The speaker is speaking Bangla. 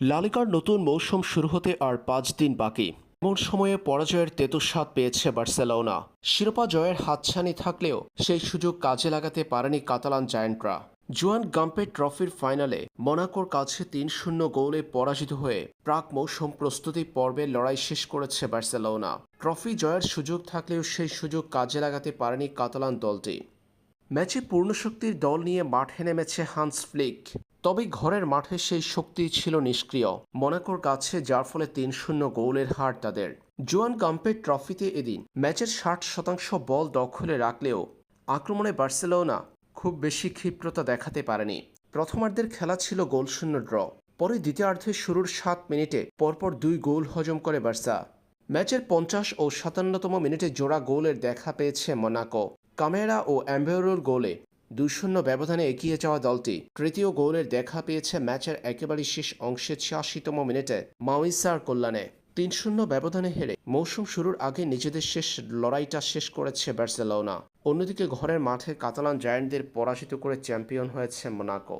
লালিকার নতুন মৌসুম শুরু হতে আর পাঁচ দিন বাকি। এমন সময়ে পরাজয়ের তেতুস্বাদ পেয়েছে বার্সেলোনা। শিরোপা জয়ের হাতছানি থাকলেও সেই সুযোগ কাজে লাগাতে পারেনি কাতালান জায়ান্টরা। জুয়ান গাম্পে ট্রফির ফাইনালে মোনাকোর কাছে তিন শূন্য গোলে পরাজিত হয়ে প্রাক মৌসুম প্রস্তুতি পর্বে লড়াই শেষ করেছে বার্সেলোনা। ট্রফি জয়ের সুযোগ থাকলেও সেই সুযোগ কাজে লাগাতে পারেনি কাতালান দলটি। ম্যাচে পূর্ণশক্তির দল নিয়ে মাঠে নেমেছে হান্স ফ্লিক। তবে ঘরের মাঠে সেই শক্তি ছিল নিষ্ক্রিয়। মনাকোর কাছে যার ফলে তিন শূন্য গোলের হার তাদের। জোয়ান গাম্পের ট্রফিতে এদিন ম্যাচের ষাট শতাংশ বল দখলে রাখলেও আক্রমণে বার্সেলোনা খুব বেশি ক্ষিপ্রতা দেখাতে পারেনি। প্রথমার্ধের খেলা ছিল গোলশূন্য ড্র। পরে দ্বিতীয়ার্ধে শুরুর সাত মিনিটে পরপর দুই গোল হজম করে বার্সা। ম্যাচের পঞ্চাশ ও সাতান্নতম মিনিটে জোড়া গোলের দেখা পেয়েছে মোনাকো। কামেরা ও অ্যাম্বেরোর গোলে দুই শূন্য ব্যবধানে এগিয়ে যাওয়া দলটি তৃতীয় গোলের দেখা পেয়েছে ম্যাচের একেবারে শেষ অংশে ছিয়াশিতম মিনিটে মাউইসার কল্যাণে। তিন শূন্য ব্যবধানে হেরে মৌসুম শুরুর আগে নিজেদের শেষ লড়াইটা শেষ করেছে বার্সেলোনা। অন্যদিকে ঘরের মাঠে কাতালান জায়ান্টদের পরাজিত করে চ্যাম্পিয়ন হয়েছে মোনাকো।